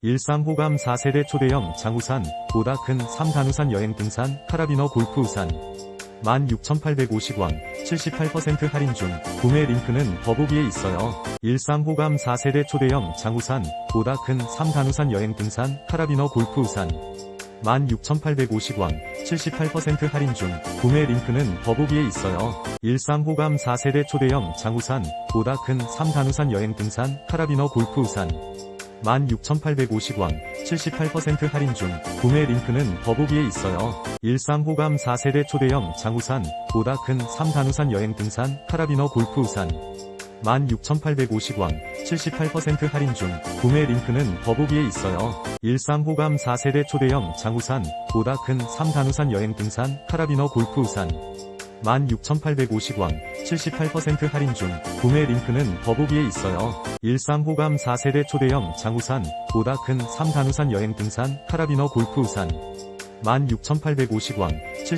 일산 호감 4세대 초대형 장우산, 보다 큰 3단우산 여행 등산, 카라비너 골프 우산. 16,850원, 78% 할인 중, 구매 링크는 더보기에 있어요. 일산 호감 4세대 초대형 장우산, 보다 큰 3단우산 여행 등산, 카라비너 골프 우산. 16,850원, 78% 할인 중, 구매 링크는 더보기에 있어요. 일산 호감 4세대 초대형 장우산, 보다 큰 3단우산 여행 등산, 카라비너 골프 우산. 16,850원, 78% 할인 중, 구매 링크는 더보기에 있어요. 일산 호감 4세대 초대형 장우산, 보다 큰 3단우산 여행 등산, 카라비너 골프 우산. 16,850원, 78% 할인 중, 구매 링크는 더보기에 있어요. 일산 호감 4세대 초대형 장우산, 보다 큰 3단우산 여행 등산, 카라비너 골프 우산. 16,850원, 78% 할인 중, 구매 링크는 더보기에 있어요. 일산 호감 4세대 초대형 장우산, 보다 큰 3단우산 여행 등산, 카라비너 골프 우산. 16,850원,